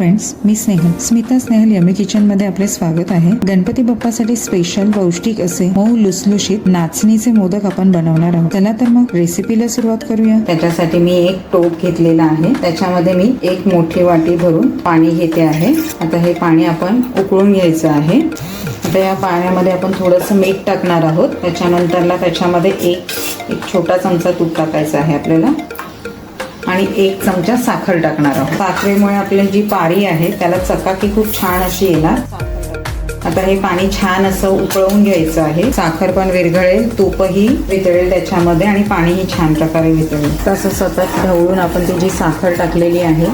Friends मी Snehal Smita Snehal yummy किचनमध्ये आपले स्वागत आहे. गणपती बाप्पासाठी स्पेशल पौष्टिक असे मऊ लुसलुशीत नाचणीचे मोदक आपण बनवणार आहोत. चला तर मग रेसिपीला सुरुवात करूया. त्याच्यासाठी मी एक टोप घेतलेला आहे. त्याच्यामध्ये मी एक मोठी वाटी भरून पाणी घेते आहे. आता हे पाणी आपण उकळून घ्यायचं आहे. आता या पाण्यामध्ये आपण थोडंसं मीठ टाकणार आहोत. त्याच्यानंतरला त्याच्यामध्ये एक एक छोटा चमचा तूप टाकायचा आहे आपल्याला. आणि एक चमचा साखर टाकणार आहोत. साखरेमुळे आपली जी पारी आहे त्याला चकाकी खूप छान अशी येणार. आता हे पाणी छान असं उकळवून घ्यायचं आहे. साखर पण विरघळेल तूपही वितळेल त्याच्यामध्ये आणि पाणीही छान प्रकारे वितळेल. तसं सतत ढवळून आपण ती जी साखर टाकलेली आहे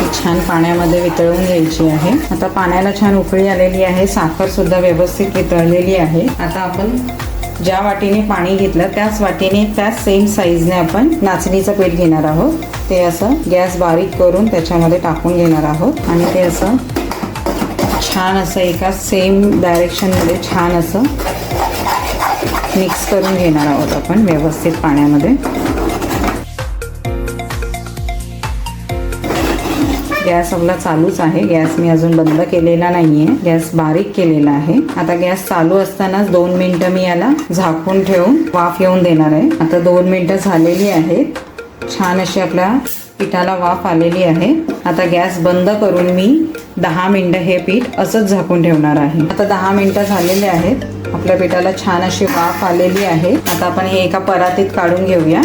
ती छान पाण्यामध्ये वितळून घ्यायची आहे. आता पाण्याला छान उकळी आलेली आहे साखर सुद्धा व्यवस्थित वितळलेली आहे. आता आपण ज्या वाटीने पाणी घेतलं त्याच वाटीने त्याच सेम साईजने आपण नाचणीचं पीठ घेणार आहोत. ते असं गॅस बारीक करून त्याच्यामध्ये टाकून घेणार आहोत. आणि ते असं छान असं एका सेम डायरेक्शनमध्ये छान असं मिक्स करून घेणार आहोत आपण व्यवस्थित पाण्यामध्ये. गॅस आपला चालूच आहे. गॅस मी अजून बंद केलेला नाहीये. गॅस बारीक केलेला आहे. आता गॅस चालू असतानाच दोन मिनिटं मी याला झाकून ठेवून वाफ येऊन देणार आहे. आता दोन मिनिटं झालेली आहेत. छान अशी आपल्या पिठाला वाफ आलेली आहे. आता गॅस बंद करून मी दहा मिनटं हे पीठ असंच झाकून ठेवणार आहे. आता दहा मिनटं झालेले आहेत. आपल्या पिठाला छान अशी वाफ आलेली आहे. आता आपण हे एका परातीत काढून घेऊया.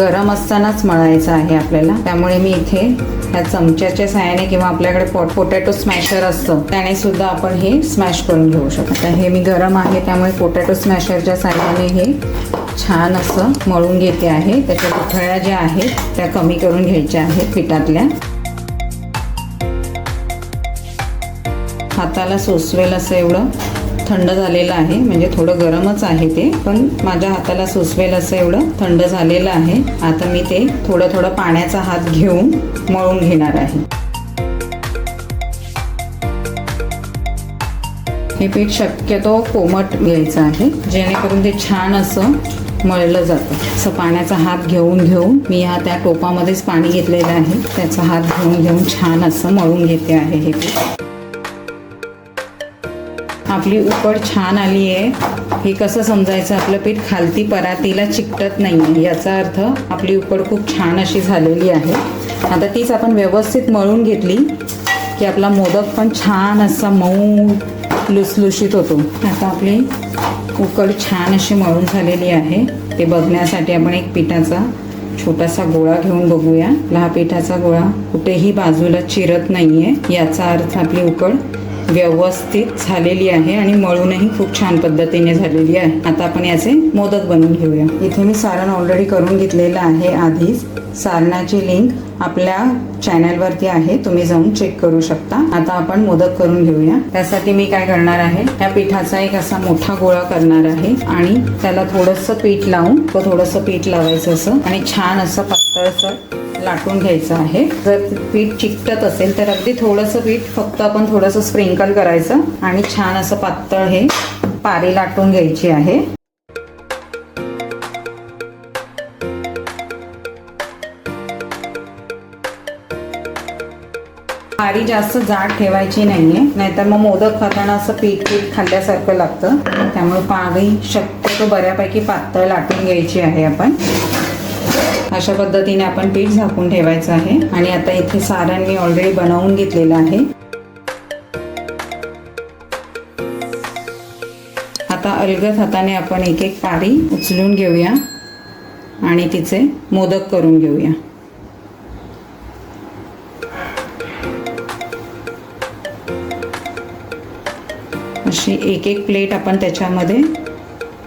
गरम असतानाच मळायचं आहे आपल्याला. त्यामुळे मी इथे ह्या चमच्याच्या साहाय्याने किंवा आपल्याकडे पो पोटॅटो स्मॅशर असतं त्याने सुद्धा आपण हे स्मॅश करून घेऊ शकतो. आता हे मी गरम आहे त्यामुळे पोटॅटो स्मॅशरच्या साहाय्याने हे छान असं मळून घेते आहे. त्याच्या गुठळ्या ज्या आहेत त्या कमी करून घ्यायच्या आहेत पिठातल्या. हाताला सोसवेल असं एवढं. थंड झालेलं आहे. म्हणजे थोडं गरमच आहे ते. पण माझ्या हाताला सुसवेल असं एवढं थंड झालेलं आहे. आता मी ते थोडं थोडं पाण्याचा हात घेऊन मळून घेणार आहे. हे पीठ शक्यतो कोमट घ्यायचं आहे. जेणेकरून ते छान असं मळलं जातं. असं पाण्याचा हात घेऊन घेऊन मी ह्या त्या टोपामध्येच पाणी घेतलेलं आहे. त्याचा हात घेऊन घेऊन छान असं मळून घेते आहे हे पीठ. आपली उकड छान आली आहे. हे कसं समजायचं? आपलं पीठ खालती परातीला चिकटत नाही आहे याचा अर्थ आपली उकड खूप छान अशी झालेली आहे. आता तीच आपण व्यवस्थित मळून घेतली की आपला मोदक पण छान असा मऊ लुसलुशीत होतो. आता आपली उकड छान अशी मळून झालेली आहे. ते बघण्यासाठी आपण एक पिठाचा छोटासा गोळा घेऊन बघूया. हा पिठाचा गोळा कुठेही बाजूला चिरत नाही आहे याचा अर्थ आपली उकड व्यवस्थित झालेली आहे आणि मळूनही खूप छान पद्धतीने झालेली आहे. आता आपण याचे मोदक बनवून घेऊया. इथे मी सारण ऑलरेडी करून घेतलेलं आहे आधीच. सारणाची लिंक आपल्या चॅनलवरती आहे. तुम्ही जाऊन चेक करू शकता. आता आपण मोदक करून घेऊया. त्यासाठी मी काय करणार आहे त्या पिठाचा एक असा मोठा गोळा करणार आहे आणि त्याला थोडंसं पीठ लावून व थोडंसं पीठ लावायचं असं आणि छान असं पातळसर लाटून घ्यायचं आहे. जर पीठ चिकटत असेल तर अगदी थोडंसं पीठ फक्त आपण थोडंसं स्प्रिंकल करायचं आणि छान असं पातळ हे पारी लाटून घ्यायची आहे. पारी जास्त जाड ठेवायची नाहीये. नाहीतर मग मोदक खाताना असं पीठ पीठ खाल्ल्यासारखं लागतं. त्यामुळे पारी शक्यतो बऱ्यापैकी पातळ लाटून घ्यायची आहे आपण. अशा पद्धतीने आपण पीठ झाकून ठेवायचं आहे. आणि आता इथे सारण मी ऑलरेडी बनवून घेतलेलं आहे. आता अलगद हाताने आपण एक एक पारी उचलून घेऊया. आणि तिचे मोदक करून घेऊया. अशी एक एक प्लेट आपण त्याच्यामध्ये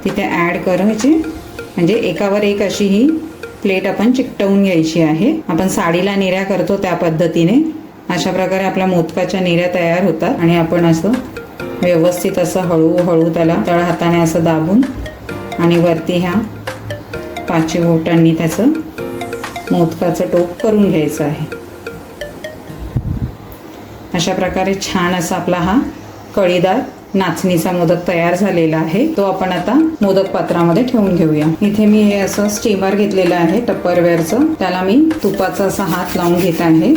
तिथे ॲड करायची. म्हणजे एकावर एक अशी ही प्लेट आपण चिकटवून घ्यायची आहे. आपण साडीला निऱ्या करतो त्या पद्धतीने. अशा प्रकारे आपल्या मोदकाच्या निऱ्या तयार होतात आणि आपण असं व्यवस्थित असं हळूहळू त्याला तळ हाताने असं दाबून आणि वरती ह्या पाचवी बोटांनी त्याचं मोदकाचं टोप करून घ्यायचं आहे. अशा प्रकारे छान असा आपला हा कळीदार नाचणीचा मोदक तयार झालेला आहे. तो आपण आता मोदक पात्रामध्ये ठेवून घेऊया. इथे मी हे असं स्टीमर घेतलेलं आहे टप्परवेअरचं त्याला मी तुपाचा असा हात लावून घेत आहे.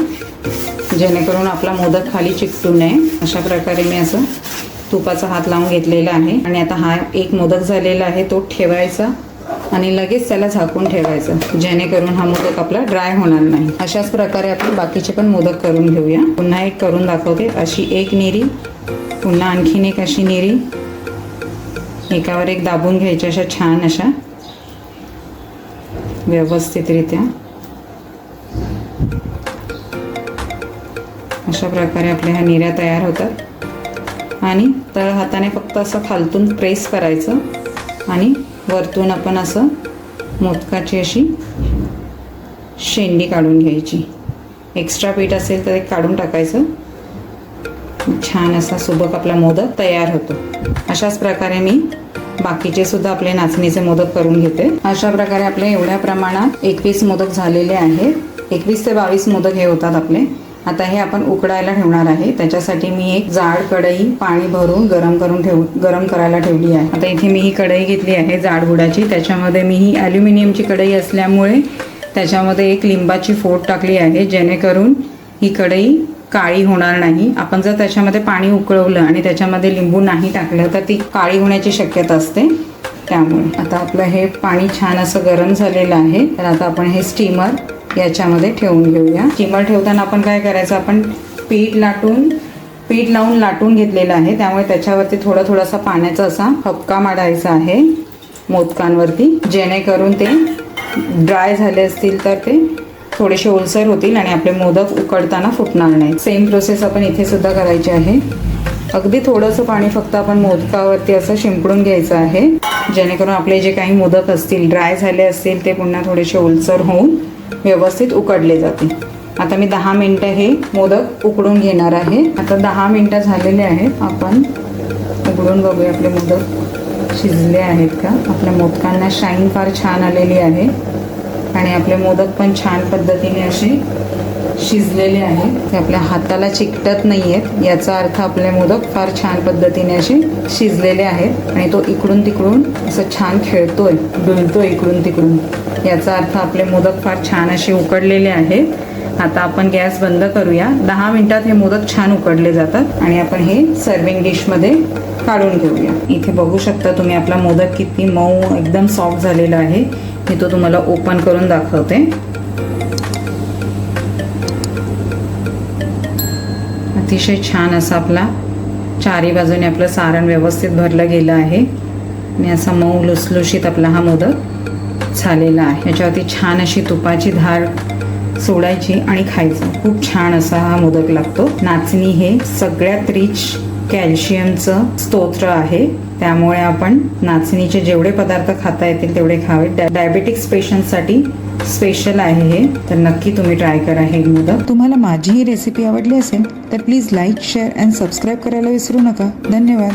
जेणेकरून आपला मोदक खाली चिकटू नये. अशा प्रकारे मी असं तुपाचा हात लावून घेतलेला आहे. आणि आता हा एक मोदक झालेला आहे. तो ठेवायचा. आणि लगेच त्याला झाकून ठेवायचं. जेणेकरून हा मोदक आपला ड्राय होणार नाही. अशाच प्रकारे आपण बाकीचे पण मोदक करून घेऊया. पुन्हा एक करून दाखवते. अशी एक निरी पुन्हा आणखीन एक अशी निरी. एकावर एक दाबून घ्यायच्या अशा छान अशा. व्यवस्थितरित्या. अशा प्रकारे आपल्या ह्या निऱ्या तयार होतात. आणि तळ हाताने फक्त असं खालतून प्रेस करायचं. आणि वरतून आपण असं मोदकाची अशी शेंडी काढून घ्यायची. एक्स्ट्रा पीठ असेल तर एक काढून टाकायचं. छान असा सुबक आपला मोदक तयार होतो. अशाच प्रकारे मी बाकीचे सुद्धा आपले नाचणीचे मोदक करून घेते. अशा प्रकारे आपले एवढ्या प्रमाणात एकवीस मोदक झालेले आहेत. एकवीस ते बावीस मोदक हे होतात आपले. आता हे आपण उकडायला ठेवणार आहे. त्याच्यासाठी मी एक जाड कढई पाणी भरून गरम करून ठेव गरम करायला ठेवली आहे. आता इथे मी ही कढई घेतली आहे जाड गुडाची त्याच्यामध्ये मी ही ॲल्युमिनियमची कढई असल्यामुळे त्याच्यामध्ये एक लिंबाची फोड टाकली आहे जेणेकरून ही कढई काळी होणार नाही. आपण जर त्याच्यामध्ये पाणी उकळवलं आणि त्याच्यामध्ये लिंबू नाही टाकलं तर ती काळी होण्याची शक्यता असते. त्यामुळे आता आपलं हे पाणी छान असं गरम झालेलं आहे. तर आता आपण हे स्टीमर याच्यामध्ये ठेवून घेऊया. स्टीमर ठेवताना आपण काय करायचं आपण पीठ लाटून पीठ लावून लाटून घेतलेलं आहे. त्यामुळे त्याच्यावरती थोडा थोडासा पाण्याचा असा हपका मारायचा आहे मोदकांवरती. जेणेकरून ते ड्राय झाले असतील तर ते थोडेसे ओलसर होतील आणि आपले मोदक उकडताना फुटणार नाही सेम प्रोसेस आपण इथे सुद्धा करायची आहे. अगदी थोडंसं पाणी फक्त आपण मोदकावरती असं शिंपडून घ्यायचं आहे. जेणेकरून आपले जे काही मोदक असतील ड्राय झाले असतील ते पुन्हा थोडेसे ओलसर होऊन व्यवस्थित उकडले जाते. आता मी दहा मिनटं हे मोदक उकडून घेणार आहे. आता दहा मिनटं झालेले आहेत. आपण उघडून बघूया आपले मोदक शिजले आहेत का? आपल्या मोदकांना शाईन फार छान आलेली आहे. आणि आपले मोदक पण छान पद्धतीने असे शिजलेले आहेत ते आपल्या हाताला चिकटत नाही आहेत याचा अर्थ आपले मोदक फार छान पद्धतीने असे शिजलेले आहेत आणि तो इकडून तिकडून असं छान खेळतोय डुलतोय इकडून तिकडून. याचा अर्थ आपले मोदक फार छान असे उकडलेले आहेत. आता आपण गॅस बंद करूया. दहा मिनिटात हे मोदक छान उकडले जातात आणि आपण हे सर्विंग डिशमध्ये काढून घेऊया. इथे बघू शकता तुम्ही आपला मोदक किती मऊ एकदम सॉफ्ट झालेला आहे. मी तो तुम्हाला ओपन करून दाखवते. अतिशय छान असा आपला चारी बाजूने आपलं सारण व्यवस्थित भरलं गेलं आहे. आणि असा मऊ लुसलुशीत आपला हा मोदक झालेला आहे. याच्यावरती छान अशी तुपाची धार सोडायची आणि खायचं. खूप छान असा हा मोदक लागतो. नाचणी हे सगळ्यात रिच कॅल्शियमचं स्तोत्र आहे. त्यामुळे आपण नाचणीचे जेवढे पदार्थ खाता येतील तेवढे खावे. डायबेटिक्स पेशंटसाठी स्पेशल आहे हे. तर नक्की तुम्ही ट्राय करा हे मोदक. तुम्हाला माझी ही रेसिपी आवडली असेल तर please like share and subscribe करायला विसरू नका. धन्यवाद.